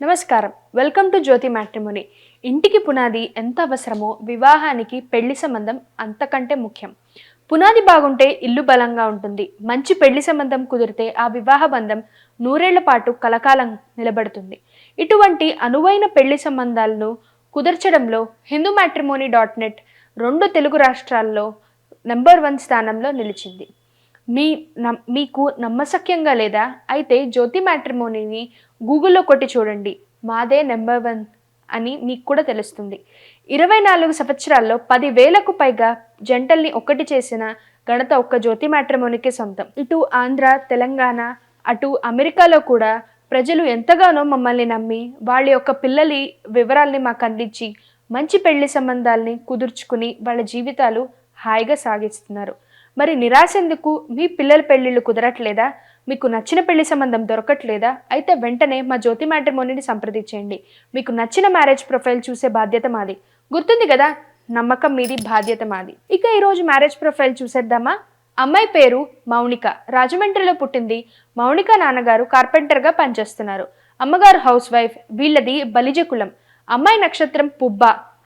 నమస్కారం. Welcome to Jyothi matrimony. ఇంటికి పునాది ఎంత అవసరమో వివాహానికి పెళ్ళి సంబంధం అంతకంటే ముఖ్యం. పునాది బాగుంటే ఇల్లు బలంగా ఉంటుంది. మంచి పెళ్ళి సంబంధం కుదిరితే ఆ వివాహ బంధం నూరేళ్ళ పాటు కలకాలం నిలబడుతుంది. ఇటువంటి అనువైన పెళ్ళి సంబంధాలను కుదర్చడంలో హిందూ మ్యాట్రిమోని డాట్ నెట్ రెండు తెలుగు రాష్ట్రాల్లో నెంబర్ వన్ స్థానంలో నిలిచింది. మీ నమ్- మీకు నమ్మశక్యంగా లేదా? అయితే జ్యోతి మ్యాట్రిమోనీని గూగుల్లో కొట్టి చూడండి. మాదే నెంబర్ వన్ అని మీకు కూడా తెలుస్తుంది. ఇరవై నాలుగు సంవత్సరాల్లో పదివేలకు పైగా జంటల్ని ఒక్కటి చేసిన ఘనత ఒక్క జ్యోతి మ్యాట్రిమోనీకే సొంతం. ఇటు ఆంధ్ర తెలంగాణ అటు అమెరికాలో కూడా ప్రజలు ఎంతగానో మమ్మల్ని నమ్మి వాళ్ళ యొక్క పిల్లలి వివరాల్ని మాకు అందించి మంచి పెళ్ళి సంబంధాల్ని కుదుర్చుకుని వాళ్ళ జీవితాలు హాయిగా సాగిస్తున్నారు. మరి నిరాశ ఎందుకు? మీ పిల్లల పెళ్ళిళ్ళు కుదరట్లేదా? మీకు నచ్చిన పెళ్ళి సంబంధం దొరకట్లేదా? అయితే వెంటనే మా జ్యోతి మ్యాట్రిమోనీని సంప్రదించండి మీకు నచ్చిన మ్యారేజ్ ప్రొఫైల్ చూసే బాధ్యత మాది. గుర్తుంది కదా? నమ్మకం మీది బాధ్యత మాది. ఇక ఈరోజు మ్యారేజ్ ప్రొఫైల్ చూసేద్దామా? అమ్మాయి పేరు మౌనిక. రాజమండ్రిలో పుట్టింది. మౌనిక నాన్నగారు కార్పెంటర్గా పనిచేస్తున్నారు. అమ్మగారు హౌస్ వైఫ్. వీళ్ళది బలిజ కులం. అమ్మాయి నక్షత్రం పుబ్బ.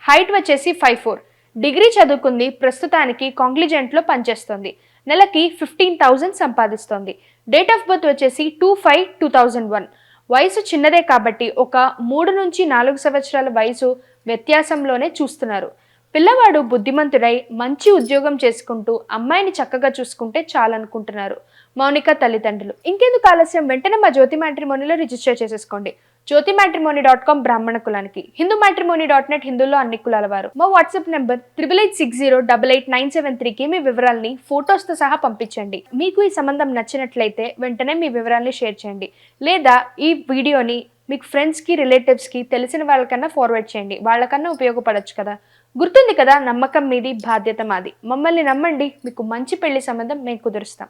హైట్ వచ్చేసి ఫైవ్ ఫోర్. డిగ్రీ చదువుకుంది ప్రస్తుతానికి కాంగ్లిజెంట్లో పనిచేస్తుంది. నెలకి ఫిఫ్టీన్ థౌజండ్ సంపాదిస్తోంది. డేట్ ఆఫ్ బర్త్ వచ్చేసి two five two thousand one. వయసు చిన్నదే కాబట్టి ఒక మూడు నుంచి నాలుగు సంవత్సరాల వయసు వ్యత్యాసంలోనే చూస్తున్నారు. పిల్లవాడు బుద్ధిమంతుడై మంచి ఉద్యోగం చేసుకుంటూ అమ్మాయిని చక్కగా చూసుకుంటే చాలనుకుంటున్నారు. మౌనిక తల్లిదండ్రులు. ఇంకెందుకు ఆలస్యం? వెంటనే మా జ్యోతి మ్యాట్రిమోనీలో రిజిస్టర్ చేసేసుకోండి. జ్యోతి మ్యాట్రిమోనీ డాట్ కామ్ బ్రాహ్మణ కులానికి. హిందూ మ్యాట్రిమోనీ డాట్ నెట్ హిందూలో అన్ని కులాల వారు. మా WhatsApp number triple eight six zero double eight nine seven త్రీకి మీ వివరాల్ని ఫొటోస్తో సహా పంపించండి. మీకు ఈ సంబంధం నచ్చినట్లయితే వెంటనే మీ వివరాల్ని షేర్ చేయండి. లేదా ఈ వీడియోని మీకు ఫ్రెండ్స్కి రిలేటివ్స్కి తెలిసిన వాళ్ళకన్నా ఫార్వర్డ్ చేయండి. వాళ్ళకన్నా ఉపయోగపడచ్చు కదా. గుర్తుంది కదా నమ్మకం మీది బాధ్యత మాది. మమ్మల్ని నమ్మండి. మీకు మంచి పెళ్ళి సంబంధం మేము కుదురుస్తాం.